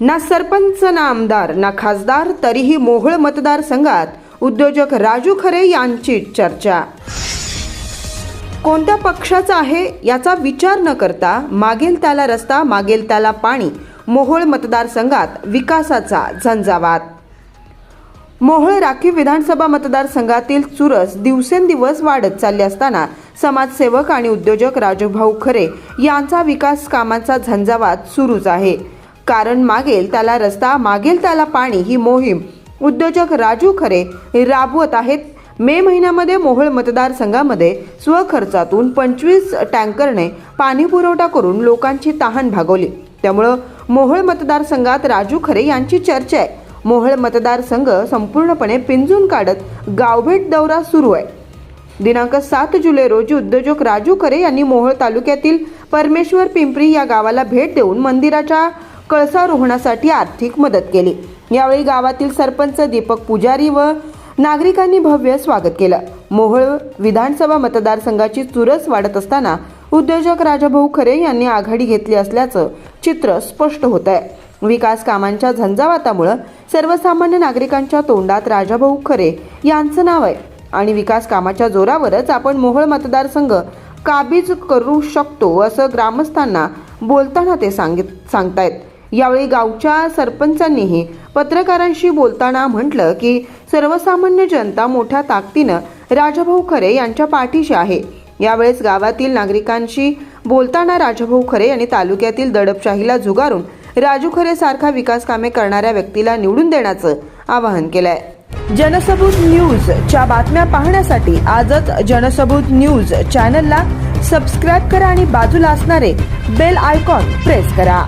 ना सरपंच ना आमदार ना खासदार तरीही मोहोळ मतदारसंघात उद्योजक राजू खरे यांची चर्चा. कोणत्या पक्षाचा आहे याचा विचार न करता मागेल त्याला रस्ता मागेल त्याला पाणी मोहोळ मतदारसंघात विकासाचा झंझावात. मोहोळ राखीव विधानसभा मतदारसंघातील चुरस दिवसेंदिवस वाढत चालली असताना समाजसेवक आणि उद्योजक राजूभाऊ खरे यांचा विकास कामांचा झंझावात सुरूच आहे. कारण मागेल त्याला रस्ता मागेल त्याला पाणी ही मोहीम उद्योजक राजू खरे राबवत आहेत. मे महिन्यामध्ये मोहोळ मतदारसंघामध्ये स्वखर्चातून पंचवीस टँकरने पाणी पुरवठा करून लोकांची तहान भागवली. त्यामुळं मोहोळ मतदारसंघात राजू खरे यांची चर्चा आहे. मोहोळ मतदारसंघ संपूर्णपणे पिंजून काढत गावभेट दौरा सुरू आहे. दिनांक सात जुलै रोजी उद्योजक राजू खरे यांनी मोहोळ तालुक्यातील परमेश्वर पिंपरी या गावाला भेट देऊन मंदिराच्या कळसारोहणासाठी आर्थिक मदत केली. यावेळी गावातील सरपंच दीपक पुजारी व नागरिकांनी भव्य स्वागत केलं. मोहोळ विधानसभा मतदारसंघाची चुरस वाढत असताना उद्योजक राजाभाऊ खरे यांनी आघाडी घेतली असल्याचं चित्र स्पष्ट होत आहे विकास कामांच्या झंझावातामुळं सर्वसामान्य नागरिकांच्या तोंडात राजाभाऊ खरे यांचं नाव आहे. आणि विकास कामाच्या जोरावरच आपण मोहोळ मतदारसंघ काबीज करू शकतो असं ग्रामस्थांना बोलताना ते सांगित सांगतायत. यावेळी गावच्या सरपंचांनीही पत्रकारांशी बोलताना म्हटलं की सर्वसामान्य जनता मोठ्या ताकदीनं राजभाऊ खरे यांच्या पाठीशी आहे. यावेळेस गावातील नागरिकांशी बोलताना राजभाऊ खरे यांनी तालुक्यातील दडपशाहीला झुगारून राजू खरे सारखा विकास कामे करणाऱ्या व्यक्तीला निवडून देण्याचं आवाहन केलंय. जनसबूत न्यूजच्या बातम्या पाहण्यासाठी आजच जनसबूत न्यूज चॅनलला सबस्क्राईब करा आणि बाजूला असणारे बेल आयकॉन प्रेस करा.